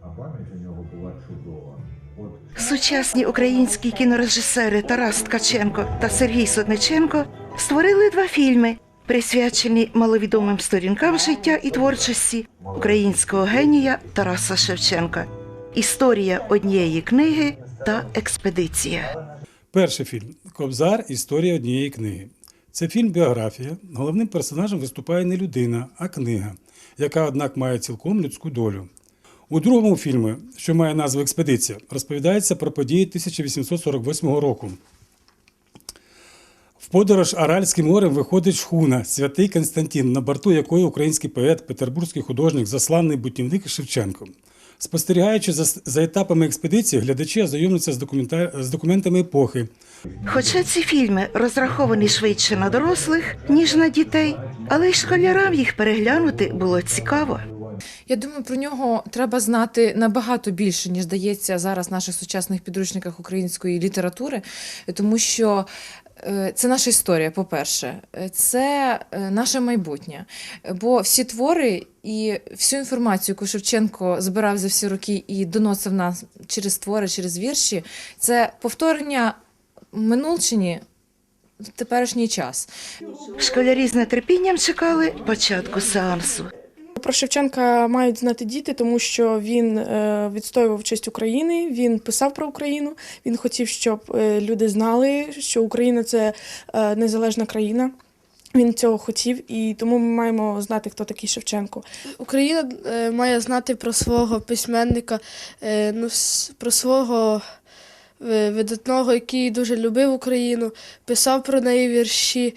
А пам'ять у нього була чудова. От Сучасні українські кінорежисери Тарас Ткаченко та Сергій Сотниченко створили два фільми, присвячені маловідомим сторінкам життя і творчості українського генія Тараса Шевченка. Історія однієї книги та експедиція. Перший фільм Кобзар. Історія однієї книги. Це фільм біографія. Головним персонажем виступає не людина, а книга, яка, однак, має цілком людську долю. У другому фільмі, що має назву Експедиція, розповідається про події 1848 року. В подорож Аральським морем виходить шхуна Святий Константин, на борту якої український поет, петербурзький художник, засланний бутівник Шевченко. Спостерігаючи за, за етапами експедиції, глядачі ознайомляться з, документа... з документами епохи, Хоча ці фільми розраховані швидше на дорослих, ніж на дітей, але й школярам їх переглянути було цікаво. Я думаю, про нього треба знати набагато більше, ніж дається зараз в наших сучасних підручниках української літератури, тому що е, це наша історія, по-перше, це е, наше майбутнє. Бо всі твори і всю інформацію, яку Шевченко збирав за всі роки і доносив нам через твори, через вірші, це повторення минулчині теперішній час. Школярі з нетерпінням чекали початку сеансу. Про Шевченка мають знати діти, тому що він е, відстоював честь України, він писав про Україну. Він хотів, щоб е, люди знали, що Україна це е, незалежна країна. Він цього хотів, і тому ми маємо знати, хто такий Шевченко. Україна має знати про свого письменника, ну, про свого видатного, який дуже любив Україну, писав про неї вірші.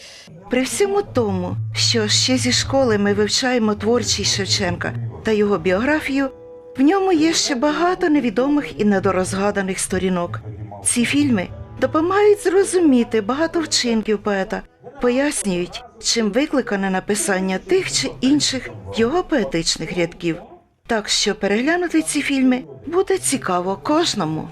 При всьому тому, що ще зі школи ми вивчаємо творчість Шевченка та його біографію, в ньому є ще багато невідомих і недорозгаданих сторінок. Ці фільми допомагають зрозуміти багато вчинків поета, пояснюють, чим викликане написання тих чи інших його поетичних рядків. Так що переглянути ці фільми буде цікаво кожному.